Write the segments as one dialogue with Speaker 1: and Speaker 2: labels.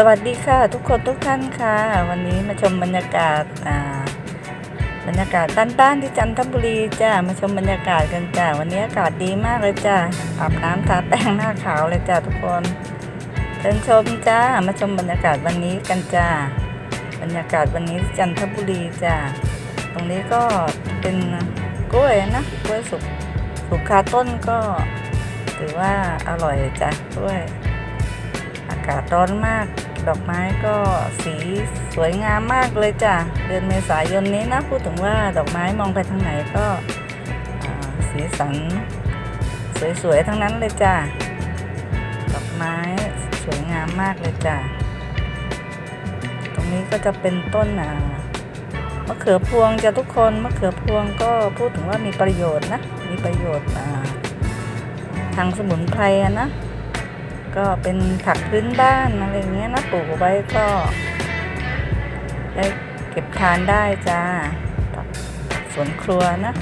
Speaker 1: สวัสดีค่ะทุกคนทุกท่านค่ะ วันนี้มาชมบรรยากาศอ่าบรรยากาศบ้านๆที่จันทบุรีจ้ามาชมบรรยากาศกันจ้าวันนี้อากาศดีมากเลยจ้าอาบน้ำทาแป้งหน้าขาวเลยจ้าทุกคนเชิญชมจ้ามาชมบรรยากาศวันนี้กันจ้าบรรยากาศวันนี้จันทบุรีจ้าตรงนี้ก็เป็นกล้วยนะกล้วยสุกสุกคาต้นก็ถือว่าอร่อยจ้ากล้วยอากาศร้อนมาก ดอกไม้ก็สีสวยงามมากเลยจ้ะ เดือนเมษายนนี้นะพูดถึงว่าดอกไม้มองไปทางไหนก็สีสันสวยๆทั้งนั้นเลยจ้ะ ดอกไม้สวยงามมากเลยจ้ะ ตรงนี้ก็จะเป็นต้นอ่ามะเขือพวงจะทุกคนมะเขือพวงก็พูดถึงว่ามีประโยชน์นะ มีประโยชน์ทางสมุนไพรนะ ก็เป็นผักพื้นบ้านอะไรเงี้ยนะปลูกไว้ก็ ได้เก็บทานได้จ้าผักสวนครัวนะ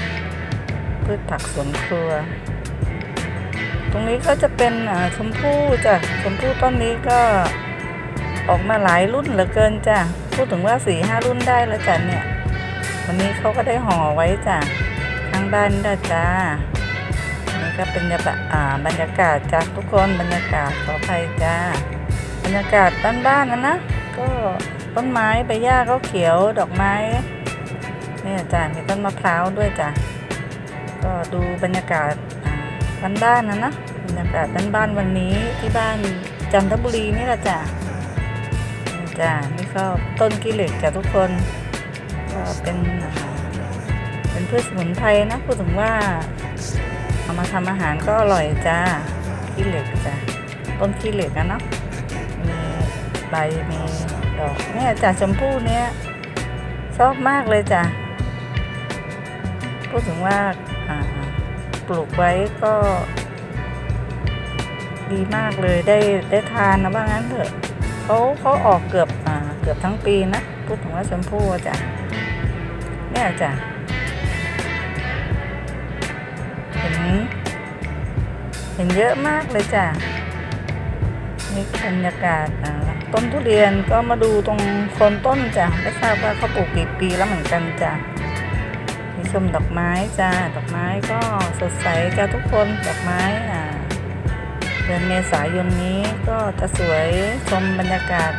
Speaker 1: พืชผักสวนครัว ตรงนี้ก็จะเป็นชมพู่จ้ะชมพู่ต้นนี้ก็ออกมาหลายรุ่นเหลือเกินจ้ะพูดถึงว่าสี่ห้ารุ่นได้แล้วจ้ะเนี่ย วันนี้เขาก็ได้ห่อไว้จ้ะข้างบ้านได้จ้า ก็เป็นบรรยากาศอ่าบรรยากาศจากทุกคนบรรยากาศขออภัยจ้าบรรยากาศบ้านๆนะนะ ก็ต้นไม้ใบหญ้าก็เขียวดอกไม้เนี่ยจ้ามีต้นมะพร้าวด้วยจ้ะก็ดูบรรยากาศบ้านๆนะนะบรรยากาศบ้านๆวันนี้ที่บ้านจันทบุรีนี่แหละจ้ะจ้านี่ก็ต้นกิเหล็กจ้ะทุกคนก็เป็นเป็นพืชสมุนไพรนะพูดถึงว่า เอามาทำอาหารก็อร่อยจ้าขี้เหล็กจ้าต้นขี้เหล็กนะเนาะมีใบมีดอกเนี่ยจ้าชมพู่เนี้ยชอบมากเลยจ้าพูดถึงว่าปลูกไว้ก็ ดีมากเลยได้ได้ทานนะว่างั้นเถอะเขาเขาออกเกือบอ่าเกือบทั้งปีนะพูดถึงว่าชมพู่จ้ะเนี่ยจ้ะ เห็นเห็นเยอะมากเลยจ้ะนี่บรรยากาศต้นทุเรียนก็มาดูตรงโคนต้นจ้ะไม่ทราบว่าเขาปลูกกี่ปีแล้วเหมือนกันจ้ะมีชมดอกไม้จ้ะดอกไม้ก็สดใสจ้ะทุกคนดอกไม้อ่าเดือนเมษายนนี้ก็จะสวยชมบรรยากาศ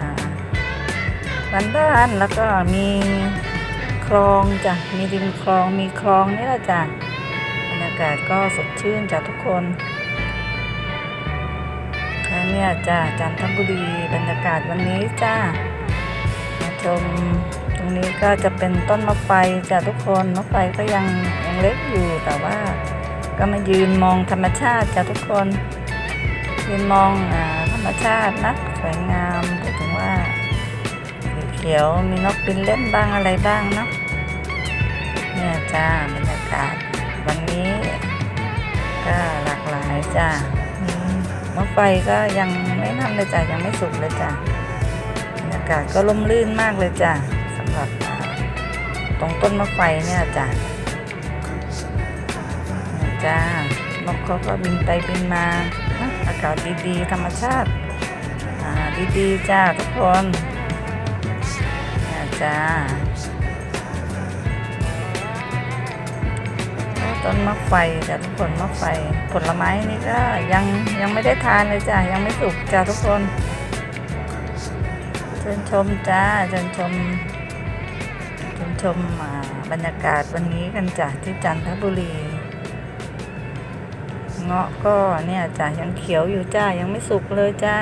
Speaker 1: อ่าบ้านๆแล้วก็มีคลองจ้ะมีริมคลองมีคลองนี่แหละจ้ะากาศก็สดชื่นจากทุกคนค่ะเนี่ยจ้าจันทบุรีบรรยากาศวันนี้จ้ามาชมตรงนี้ก็จะเป็นต้นมะไฟจ้าทุกคนมะไฟก็ยังยังเล็กอยู่แต่ว่า ก็มายืนมองธรรมชาติจ้าทุกคนยืนมองอธรรมชาตินะสวยงามถึงว่าสีเขียวมีนกบินเล่นบ้างอะไรบ้างเนาะเนี่ยจ้าบรรยากาศวันนี้ ก็หลากหลายจ้ะอืมมะไฟก็ยังไม่นั่นเลยจ้ะยังไม่สุกเลยจ้ะบรรยากาศก็ร่มรื่นมากเลยจ้ะสำหรับอ่าตรงต้นมะไฟเนี่ยจ้ะเนี่ยจ้านกเขาก็บินไปบินมานะอากาศดีๆ ธรรมชาติอ่าดีๆจ้าทุกคนเนี่ยจ้า ต้นมะไฟจ้ะทุกคนมะไฟ ผลไม้นี่ก็ยังยังไม่ได้ทานเลยจ้ะยังไม่สุกจ้ะทุกคนเชิญชมจ้าเชิญชมเชิญชมบรรยากาศวันนี้กันจ้ะที่จันทบุรีเงาะก็เนี่ยจ้ะยังเขียวอยู่จ้ายังไม่สุกเลยจ้า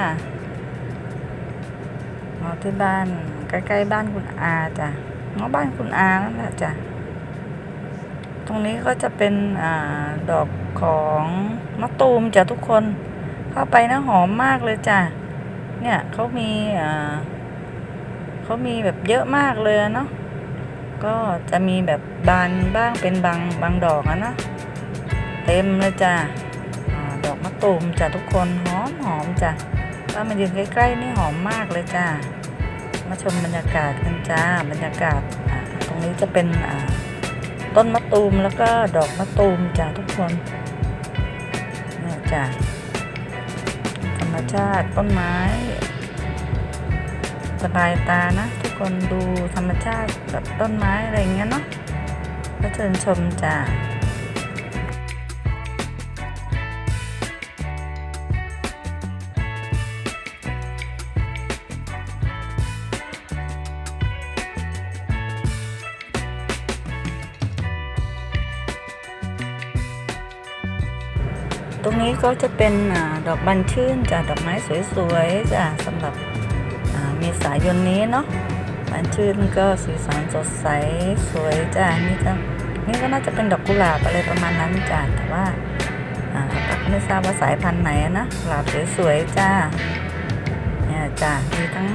Speaker 1: เงาะที่บ้านใกล้ๆบ้านคุณอาจ้ะเงาะบ้านคุณอานั่นแหละจ้ะ ตรงนี้ก็จะเป็นอดอกของมะตูมจ้ะทุกคน เข้าไปนะหอมมากเลยจ้ะ เนี่ยเขามีเขามีแบบเยอะมากเลยเนาะ ก็จะมีแบบบานบ้างเป็นบางบางดอกอะนะเต็มเลยจ้ะดอกมะตูมจ้ะทุกคนหอมหอมจ้ะถ้ามายืนใกล้ๆนี่หอมมากเลยจ้ะ มาชมบรรยากาศกันจ้า บรรยากาศตรงนี้จะเป็นอ่า ต้นมะตูมแล้วก็ดอกมะตูมจ้าทุกคนเนี่ยจ้าธรรมชาติต้นไม้สบายตานะ ทุกคนดูธรรมชาติกับต้นไม้อะไรเงี้ยเนาะก็เชิญชมจ้า ตรงนี้ก็จะเป็นอดอกบันชื่นจ้ะดอกไม้สวยๆจ้ะสำหรับเมษายนนี้เนาะบันชื่นก็สีสันสดใสสวยจ้ะนี่ก็นี่ก็น่าจะเป็นดอกกุหลาบอะไรประมาณนั้นจ้ะแต่ว่าอ่าตักไม่ทราบว่าสายพันธุ์ไหนนะกุหลาบสวยๆจ้าเนี่ยจ้ะมีทั้ง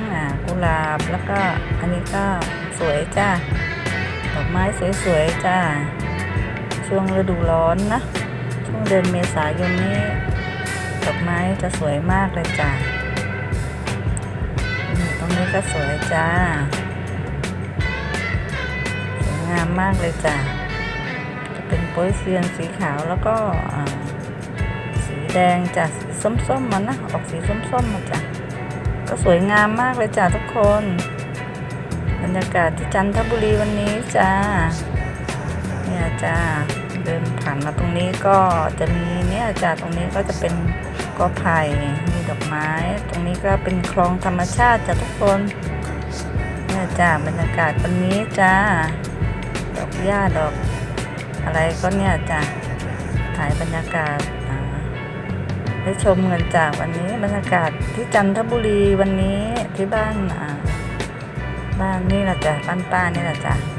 Speaker 1: กุหลาบแล้วก็อันนี้ก็สวยจ้าดอกไม้สวยๆจ้าช่วงฤดูร้อนนะ ช่วงเดือนเมษายนนี้ดอกไม้จะสวยมากเลยจ้านี่ตรงนี้ก็สวยจ้า สวยงามมากเลยจ้าจะเป็นโปยเซียนสีขาวแล้วก็สีแดงจ้ะสีส้มๆมันนะออกสีส้มๆมาจ้ะก็สวยงามมากเลยจ้าทุกคน บรรยากาศที่จันทบุรีวันนี้จ้าเนี่ยจ้า เดินผ่านมาตรงนี้ก็จะมีเนี่ยจ้าตรงนี้ก็จะเป็นกอไผ่มีดอกไม้ ตรงนี้ก็เป็นคลองธรรมชาติจ้าทุกคนเนี่ยจ้าบรรยากาศวันนี้จ้าดอกหญ้าดอก อะไรก็เนี่ยจ้าถ่ายบรรยากาศได้ชมกันจากวันนี้บรรยากาศที่จันทบุรีวันนี้ที่บ้านบ้านนี่แหละจ้ะบ้านป้านี่แหละจ้ะ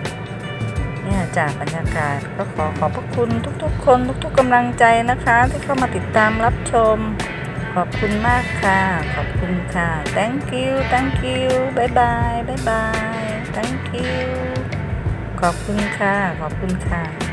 Speaker 1: เนี่ยจากบรรยากาศก็ขอขอบพระคุณทุกๆ คนทุกๆกำลังใจนะคะ ที่เข้ามาติดตามรับชม ขอบคุณมากค่ะ ขอบคุณค่ะ thank you thank you บายบายบายบาย thank you ขอบคุณค่ะ ขอบคุณค่ะ